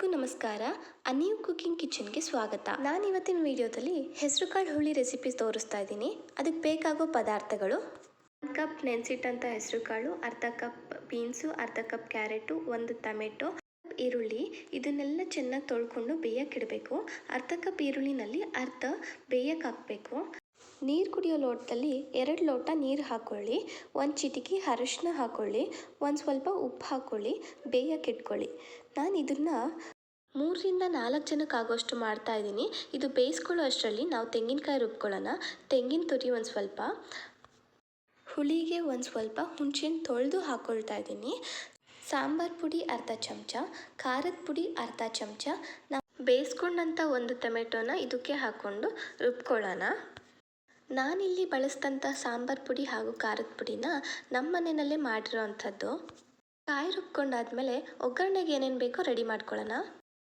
ಎಲ್ಲರಿಗೂ ನಮಸ್ಕಾರ. ಅನೀವ್ ಕುಕಿಂಗ್ ಕಿಚನ್ಗೆ ಸ್ವಾಗತ. ನಾನು ಇವತ್ತಿನ ವಿಡಿಯೋದಲ್ಲಿ ಹೆಸರುಕಾಳು ಹುಳಿ ರೆಸಿಪಿ ತೋರಿಸ್ತಾ ಇದ್ದೀನಿ. ಅದಕ್ಕೆ ಬೇಕಾಗೋ ಪದಾರ್ಥಗಳು. ಒಂದು ಕಪ್ ನೆನೆಸಿಟ್ಟಂಥ ಹೆಸರುಕಾಳು ಅರ್ಧ ಕಪ್ ಬೀನ್ಸು, ಅರ್ಧ ಕಪ್ ಕ್ಯಾರೆಟು, ಒಂದು ಟೊಮೆಟೊ ಈರುಳ್ಳಿ ಇದನ್ನೆಲ್ಲ ಚೆನ್ನಾಗಿ ತೊಳ್ಕೊಂಡು ಬೇಯಕ್ಕಿಡಬೇಕು ಅರ್ಧ ಕಪ್ ಈರುಳ್ಳಿನಲ್ಲಿ ಅರ್ಧ ಬೇಯಕ್ಕೆ ಹಾಕಬೇಕು. ನೀರು ಕುಡಿಯೋ ಲೋಟದಲ್ಲಿ ಎರಡು ಲೋಟ ನೀರು ಹಾಕ್ಕೊಳ್ಳಿ ಒಂದು ಚಿಟಿಕೆ ಅರಿಶಿನ ಹಾಕ್ಕೊಳ್ಳಿ ಒಂದು ಸ್ವಲ್ಪ ಉಪ್ಪು ಹಾಕ್ಕೊಳ್ಳಿ ಬೇಯಕ್ಕೆ ಇಟ್ಕೊಳ್ಳಿ ನಾನು ಇದನ್ನು ಮೂರರಿಂದ ನಾಲ್ಕು ಜನಕ್ಕೆ ಆಗೋಷ್ಟು ಮಾಡ್ತಾ ಇದ್ದೀನಿ. ಇದು ಬೇಯಿಸ್ಕೊಳ್ಳೋ ಅಷ್ಟರಲ್ಲಿ ನಾವು ತೆಂಗಿನಕಾಯಿ ರುಬ್ಕೊಳ್ಳೋಣ. ತೆಂಗಿನ ತುರಿ ಒಂದು ಸ್ವಲ್ಪ, ಹುಳಿಗೆ ಒಂದು ಸ್ವಲ್ಪ ಹುಣಸೆಹಣ್ಣು ತೊಳೆದು ಹಾಕ್ಕೊಳ್ತಾ ಇದ್ದೀನಿ. ಸಾಂಬಾರು ಪುಡಿ ಅರ್ಧ ಚಮಚ, ಖಾರದ ಪುಡಿ ಅರ್ಧ ಚಮಚ. ನಾವು ಬೇಯಿಸ್ಕೊಂಡಂಥ ಒಂದು ಟೊಮೆಟೊನ ಇದಕ್ಕೆ ಹಾಕ್ಕೊಂಡು ರುಬ್ಕೊಳ್ಳೋಣ. ನಾನಿಲ್ಲಿ ಬಳಸಿದಂಥ ಸಾಂಬಾರು ಪುಡಿ ಹಾಗೂ ಖಾರದ ಪುಡಿನ ನಮ್ಮ ಮನೆಯಲ್ಲೇ ಮಾಡಿರೋ ಅಂಥದ್ದು. ಕಾಯಿ ರುಬ್ಕೊಂಡಾದ್ಮೇಲೆ ಒಗ್ಗರಣೆಗೆ ಏನೇನು ಬೇಕೋ ರೆಡಿ ಮಾಡ್ಕೊಳ್ಳೋಣ.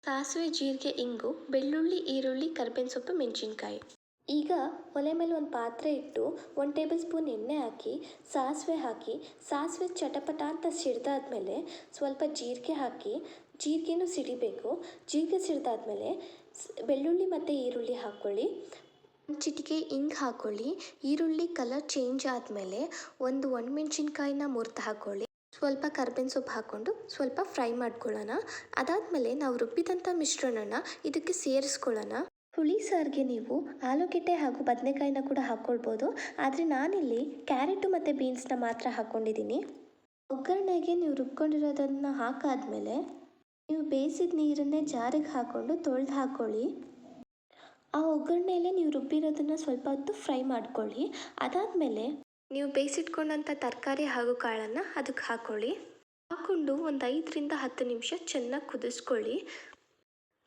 ಸಾಸಿವೆ, ಜೀರಿಗೆ, ಇಂಗು, ಬೆಳ್ಳುಳ್ಳಿ, ಈರುಳ್ಳಿ, ಕರ್ಬೇವಿನ ಸೊಪ್ಪು, ಮೆಣಸಿನ್ಕಾಯಿ. ಈಗ ಒಲೆ ಮೇಲೆ ಒಂದು ಪಾತ್ರೆ ಇಟ್ಟು ಒಂದು ಟೇಬಲ್ ಸ್ಪೂನ್ ಎಣ್ಣೆ ಹಾಕಿ, ಸಾಸಿವೆ ಹಾಕಿ, ಸಾಸಿವೆ ಚಟಪಟ ಅಂತ ಸಿಡ್ದಾದ್ಮೇಲೆ ಸ್ವಲ್ಪ ಜೀರಿಗೆ ಹಾಕಿ, ಜೀರಿಗೆನೂ ಸಿಡಿಬೇಕು. ಜೀರಿಗೆ ಸಿಡ್ದಾದ್ಮೇಲೆ ಬೆಳ್ಳುಳ್ಳಿ ಮತ್ತು ಈರುಳ್ಳಿ ಹಾಕ್ಕೊಳ್ಳಿ. ಒಂದು ಚಿಟಿಕೆ ಇಂಗ್ ಹಾಕೊಳ್ಳಿ. ಈರುಳ್ಳಿ ಕಲರ್ ಚೇಂಜ್ ಆದಮೇಲೆ ಒಂದು ಒಣಮೆಣ್ಸಿನ್ಕಾಯಿನ ಮುರಿದು ಹಾಕೊಳ್ಳಿ. ಸ್ವಲ್ಪ ಕರ್ಬೇವಿನ ಸೊಪ್ಪು ಹಾಕ್ಕೊಂಡು ಸ್ವಲ್ಪ ಫ್ರೈ ಮಾಡ್ಕೊಳ್ಳೋಣ. ಅದಾದಮೇಲೆ ನಾವು ರುಬ್ಬಿದಂಥ ಮಿಶ್ರಣನ ಇದಕ್ಕೆ ಸೇರಿಸ್ಕೊಳ್ಳೋಣ. ಹುಳಿ ಸಾರಿಗೆ ನೀವು ಆಲೂಗೆಡ್ಡೆ ಹಾಗೂ ಬದನೆಕಾಯಿನ ಕೂಡ ಹಾಕ್ಕೊಳ್ಬೋದು. ಆದರೆ ನಾನಿಲ್ಲಿ ಕ್ಯಾರೆಟು ಮತ್ತು ಬೀನ್ಸ್ನ ಮಾತ್ರ ಹಾಕ್ಕೊಂಡಿದ್ದೀನಿ. ಒಗ್ಗರಣೆಗೆ ನೀವು ರುಬ್ಕೊಂಡಿರೋದನ್ನು ಹಾಕಾದ್ಮೇಲೆ ನೀವು ಬೇಯಿಸಿದ ನೀರನ್ನೇ ಜಾರಿಗೆ ಹಾಕ್ಕೊಂಡು ತೊಳೆದು ಹಾಕ್ಕೊಳ್ಳಿ ಆ ಒಗ್ಗರಣೆಯಲ್ಲೇ ನೀವು ರುಬ್ಬಿರೋದನ್ನು ಸ್ವಲ್ಪ ಹೊತ್ತು ಫ್ರೈ ಮಾಡ್ಕೊಳ್ಳಿ. ಅದಾದಮೇಲೆ ನೀವು ಬೇಯಿಸಿಟ್ಕೊಂಡಂಥ ತರಕಾರಿ ಹಾಗೂ ಕಾಳನ್ನು ಅದಕ್ಕೆ ಹಾಕ್ಕೊಳ್ಳಿ. ಹಾಕ್ಕೊಂಡು ಒಂದು ಐದರಿಂದ ಹತ್ತು ನಿಮಿಷ ಚೆನ್ನಾಗಿ ಕುದಿಸ್ಕೊಳ್ಳಿ.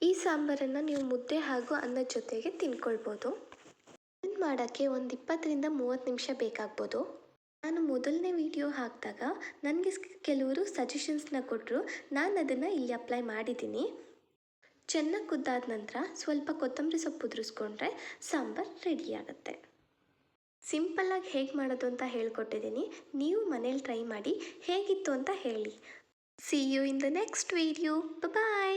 ಈ ಸಾಂಬಾರನ್ನು ನೀವು ಮುದ್ದೆ ಹಾಗೂ ಅನ್ನದ ಜೊತೆಗೆ ತಿನ್ಕೊಳ್ಬೋದು. ಇದನ್ನು ಮಾಡೋಕ್ಕೆ ಒಂದು ಇಪ್ಪತ್ತರಿಂದ ಮೂವತ್ತು ನಿಮಿಷ ಬೇಕಾಗ್ಬೋದು. ನಾನು ಮೊದಲನೇ ವಿಡಿಯೋ ಹಾಕಿದಾಗ ನನಗೆ ಕೆಲವರು ಸಜೆಷನ್ಸ್ನ ಕೊಟ್ಟರು ನಾನು ಅದನ್ನು ಇಲ್ಲಿ ಅಪ್ಲೈ ಮಾಡಿದ್ದೀನಿ. ಚೆನ್ನಾಗಿ ಕುದ್ದಾದ ನಂತರ ಸ್ವಲ್ಪ ಕೊತ್ತಂಬರಿ ಸೊಪ್ಪು ಉದುರಿಸ್ಕೊಂಡ್ರೆ ಸಾಂಬಾರು ರೆಡಿ ಆಗುತ್ತೆ. ಸಿಂಪಲ್ಲಾಗಿ ಹೇಗೆ ಮಾಡೋದು ಅಂತ ಹೇಳ್ಕೊಟ್ಟಿದ್ದೀನಿ ನೀವು ಮನೇಲಿ ಟ್ರೈ ಮಾಡಿ ಹೇಗಿತ್ತು ಅಂತ ಹೇಳಿ. See you in the next video bye